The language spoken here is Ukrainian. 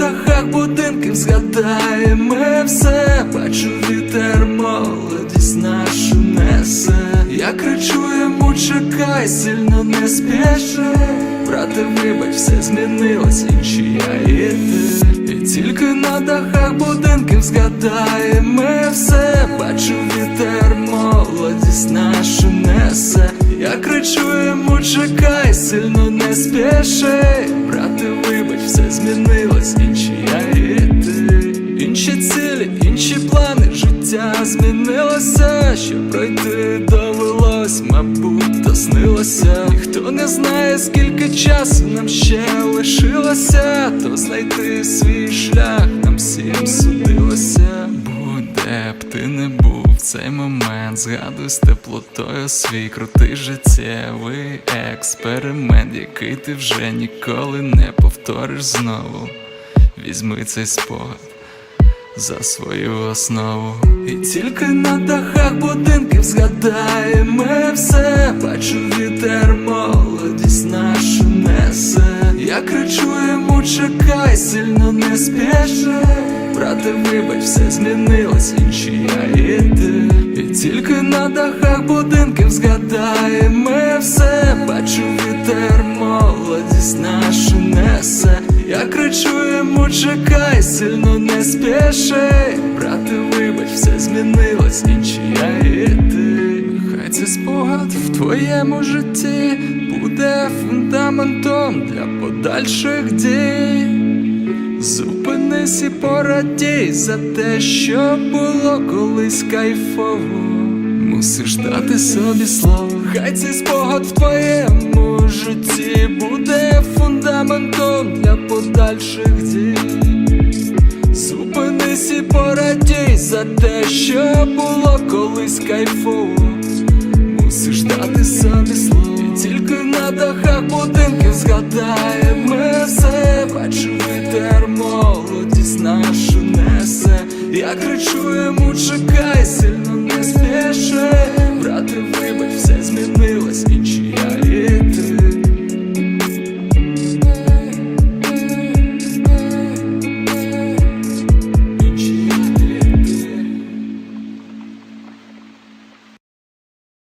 дахах будинків згадаємо все, бачу вітер, молодість нашу несе. Я кричу йому, чекай, сильно не спіши Брате, вибач, все змінилось, інші я і ти. І тільки на дахах будинків згадаємо все, бачу вітер, молодість нашу несе. Я кричу йому, чекай, сильно не спіши Брате, змінилось, інші я і ти Інші цілі, інші плани, життя змінилося, щоб пройти довелось, мабуть, то снилося. Ніхто не знає, скільки часу нам ще лишилося, то знайти свій шлях нам всім судилося. Буде б ти не був в цей момент, згадуй з теплотою свій крутий життєвий експеримент, який ти вже ніколи не повториш знову. Візьми цей спогад за свою основу. І тільки на дахах будинків згадаємо все, бачу вітер, молодість нашу несе. Я кричу йому, чекай, сильно не спіши Брате, вибач, все змінилось, інші я і І тільки на дахах будинків згадаємо все, бачу вітер, молодість нашу несе. Я кричу йому, чекай, сильно не спіши Брате, вибач, все змінилось, інші я і ти Хай цей спогад в твоєму житті буде фундаментом для подальших дій. Зупинись і порадій за те, що було колись кайфово. Мусиш дати собі слово. Хай цей спогад в твоєму житті буде фундаментом для подальших дій. Зупинись і порадій за те, що було колись кайфово. Мусиш дати собі слово І тільки на дахах будинків згадаємо все Бачу вітер, молодість нашу несе Я кричу йому, чекай, сильно не спіши